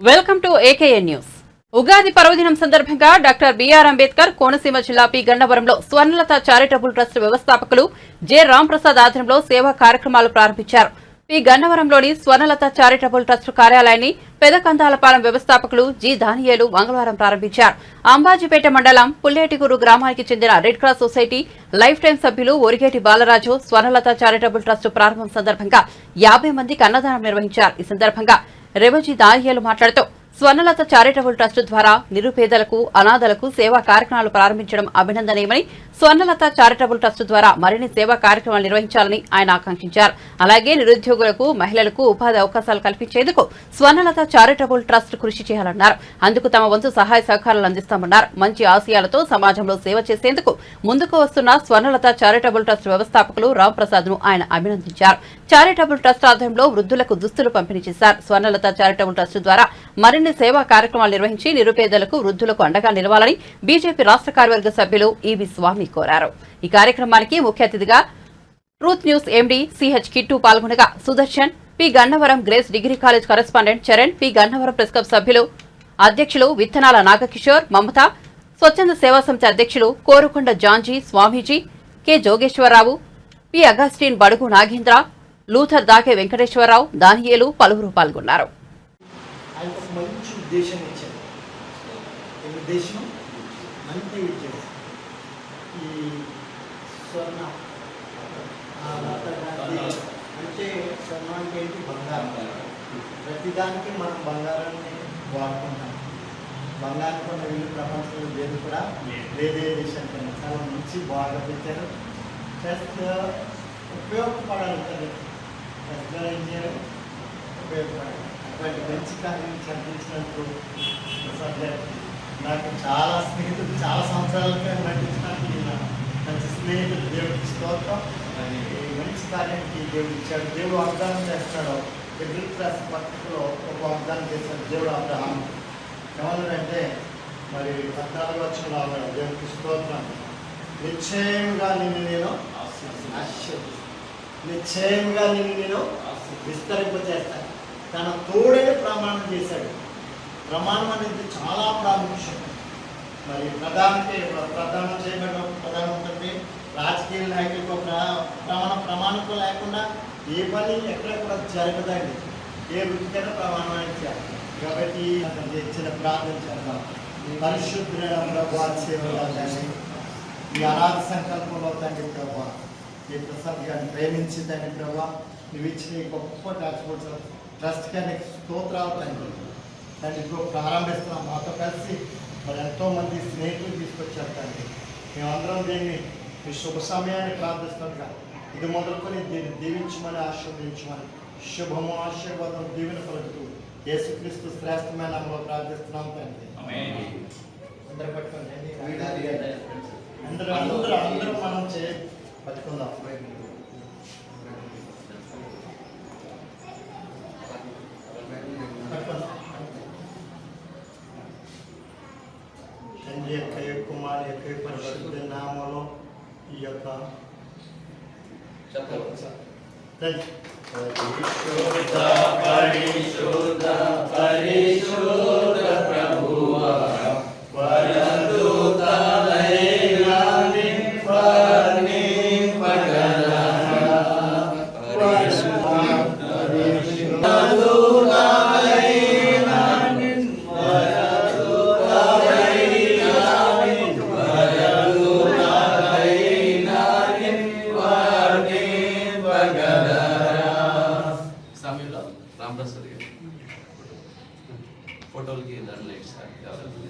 Welcome to AKN news. Ugadi పర్వదినం సందర్భంగా doctor BR Ambedkar Konaseema జిల్లా పి గన్నవరంలో స్వర్ణలత చారిటబుల్ ట్రస్ట్ వ్యవస్థాపకులు జె రాంప్రసాద్ ఆధ్వర్యంలో సేవా కార్యక్రమాలు ప్రారంభించారు. పి గన్నవరంలోని స్వర్ణలత చారిటబుల్ ట్రస్ట్ కార్యాలయాన్ని పెదకందాలపాలెం వ్యవస్థాపకులు జి దానియేలు మంగళవారం ప్రారంభించారు. అంబాజీపేట మండలం పుల్లేటిగూరు గ్రామానికి చెందిన red cross society life time సభ్యులు ఒరిగేటి బాలరాజు స్వర్ణలత చారిటబుల్ ట్రస్ట్ ప్రారంభం సందర్భంగా యాభై మందికి అన్నదానం నిర్వహించారు. ఈ సందర్భంగా రెవజీ దానియేలు మాట్లాడుతూ స్వర్ణలత చారిటబుల్ ట్రస్ట్ ద్వారా నిరుపేదలకు అనాథలకు సేవా కార్యక్రమాలు ప్రారంభించడం అభినందనీయమని స్వర్ణలత చారిటబుల్ ట్రస్ట్ ద్వారా మరిన్ని సేవా కార్యక్రమాలు నిర్వహించాలని ఆయన ఆకాంక్షించారు. అలాగే నిరుద్యోగులకు మహిళలకు ఉపాధి అవకాశాలు కల్పించేందుకు స్వర్ణలత చారిటబుల్ ట్రస్ట్ కృషి చేయాలన్నారు. అందుకు తమ వంతు సహాయ సహకారాలు అందిస్తామన్నారు. మంచి ఆశయాలతో సమాజంలో సేవ చేసేందుకు ముందుకు వస్తున్న స్వర్ణలత చారిటబుల్ ట్రస్ట్ వ్యవస్థాపకులు రామ్ ప్రసాద్ను ఆయన అభినందించారు. చారిటబుల్ ట్రస్ట్ ఆధ్వర్యంలో వృద్ధులకు దుస్తులు పంపిణీ చేశారు. స్వర్ణలత చారిటబుల్ ట్రస్ట్ ద్వారా మరిన్ని సేవా కార్యక్రమాలు నిర్వహించి నిరుపేదలకు వృద్ధులకు అండగా నిలవాలని బీజేపీ రాష్ట్ర కార్యవర్గ సభ్యులు ఈవి స్వామి కోరారు. ఈ కార్యక్రమానికి ముఖ్య అతిథిగా truth news MD CH Kittu పాల్గొనగా Sudarshan P Gannavaram grace degree college correspondent Charan P Gannavaram press club సభ్యులు అధ్యక్షులు విత్తనాల నాగకిషోర్ మమత స్వచ్ఛంద సేవా సమితి అధ్యక్షులు Korukonda Janji Swamiji K Jogeswararao P Augustine Badugu Nagendra Luther దాకే Venkateswararao దానియేలు పలువురు పాల్గొన్నారు. ఆయన మంచి ఉద్దేశం ఇచ్చారు. ఉద్దేశం? మంచి ఇచ్చారు ఈ స్వర్ణ. అంటే స్వర్ణ అంటే ఏంటి బంగారం. ప్రతిదానికి మనం బంగారాన్ని వాడుకుంటాం. బంగారం కొన్న వీళ్ళు ప్రపంచంలో లేదు కూడా వేరే దేశానికన్నా చాలా మంచి బాగా పెట్టారు. జస్ట్ ఉపయోగపడాలి కదా. జస్ట్ ఏం చేయాలి? ఉపయోగపడాలి. అటువంటి మంచి కార్యం చర్చించినందుకు నాకు చాలా స్నేహితులు చాలా సంవత్సరాలుగా నటించినట్టు స్నేహితులు దేవుడికి స్తోత్రం. ఈ మంచి కార్యానికి దేవుడు ఇచ్చాడు. దేవుడు వాగ్దానం చేస్తాడు ఎదురు క్లాస్ పత్రికలో ఒక వాగ్దానం చేశాడు. దేవుడు అబ్రహాం ఏమన్నాడంటే మరి పద్నాలుగు వచ్చిన అన్నాడు. దేవుడికి స్తోత్రం. నిశ్చయంగా నిన్ను నేను నిశ్చయంగా నిన్ను నేను విస్తరింపజేస్తాను. తన తోడని ప్రమాణం చేశాడు. ప్రమాణం అనేది చాలా ప్రాముఖ్యం. మరి ప్రధానికి ప్రధానం చేయబడిన ప్రధానమంత్రి రాజకీయ నాయకులకు ప్రమాణ ప్రమాణం లేకుండా ఏ పని ఎక్కడ కూడా జరగదండి. ఏ వృత్తికైనా ప్రమాణం ఇచ్చారు కాబట్టి అతను ఇచ్చిన ప్రార్థన చేద్దాం. పరిశుద్ధులైన ప్రభు సేవలు కానీ ఈ అనాథ సంకల్పంలో తండ్రి ప్రభా ఈ ప్రసాద్ గారిని ప్రేమించి తండ్రి ప్రభా నువ్వు ఇచ్చిన గొప్ప ట్రాన్స్పోర్ట్ ట్రస్ట్ కానీ స్తోత్రాలు తండ్రి. తండ్రి ఇప్పుడు ప్రారంభిస్తున్నాం. మాతో కలిసి మరి ఎంతో మంది స్నేహితులు తీసుకొచ్చారు తండ్రి. మేమందరం దీన్ని ఈ శుభ సమయాన్ని ప్రార్థిస్తుండగా ఇది మొదలుకొని దీన్ని దీవించమని ఆశీర్వదించమని శుభము ఆశీర్వాదం దీవెన పలుకుతూ యేసుక్రీస్తు శ్రేష్టమైన ప్రార్థిస్తున్నాం తండ్రి. అందరూ పట్టుకోండి. అందరూ అందరూ అందరూ మనం చే పట్టుకుందాం. एक एक कुमार एक एक परिषद नाम। वालों यका परिशुद्ध परिशुद्ध परिशुद्ध प्रभु। ఫోటోలకి దండలు ఇస్తారు ఎవరైనా